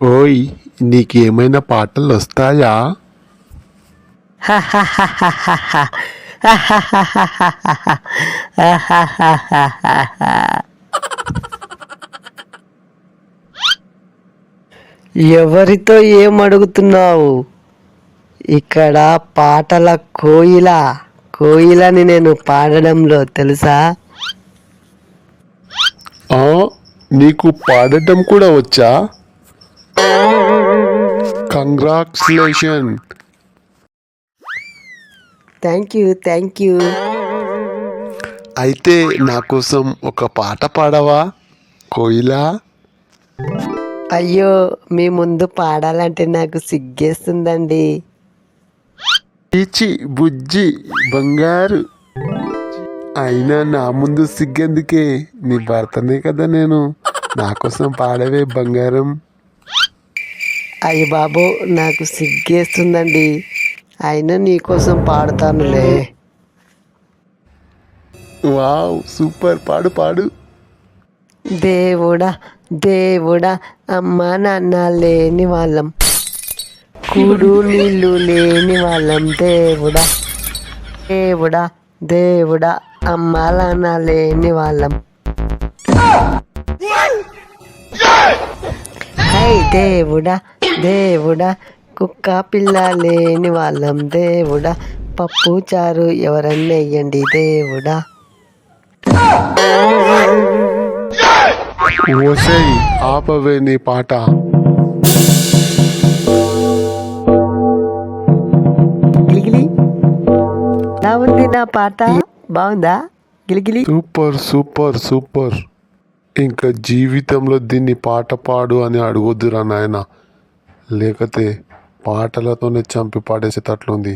ఓయ్ నీకేమైనా పాటలు వస్తాయా ఎవరితో ఏం అడుగుతున్నావు ఇక్కడ పాటల కోయిల కోయిలని నేను పాడడంలో తెలుసా? నీకు పాడటం కూడా వచ్చా? Congratulation thank you thank you అయితే నా కోసం ఒక పాట పాడవా కోయిలా? అయ్యో మీ ముందు పాడాలంటే నాకు సిగ్గేస్తుందండి. చీచి బుజ్జి బంగారు. అయినా నా ముందు సిగ్గెందుకే? నీ భర్తనే కదా నేను. నా కోసం పాడవే బంగారం. అయ్య బాబు నాకు సిగ్గేస్తుందండి. అయినా నీకోసం పాడతానులే. Wow super. పాడు పాడు. దేవుడా దేవుడా అమ్మ నాన్న లేని వాళ్ళం. కూడు నీళ్ళు లేని వాళ్ళం దేవుడా. దేవుడా దేవుడా అమ్మ నాన్న లేని వాళ్ళం. హై దేవుడా దేవుడా కుక్క పిల్ల లేని వాళ్ళం దేవుడా పప్పు చారు ఎవరన్నా వెయ్యండి దేవుడా. ఓసై ఆపవే నీ పాట. గిలిగిలి ఎలా ఉంది నా పాట? బాగుందా? గిలిగిలి సూపర్ సూపర్ సూపర్. ఇంకా జీవితంలో దీన్ని పాట పాడు అని అడగొద్దురా నాయన. లేకపోతే పాటలతోనే చంపి పాడేసేటట్లుంది.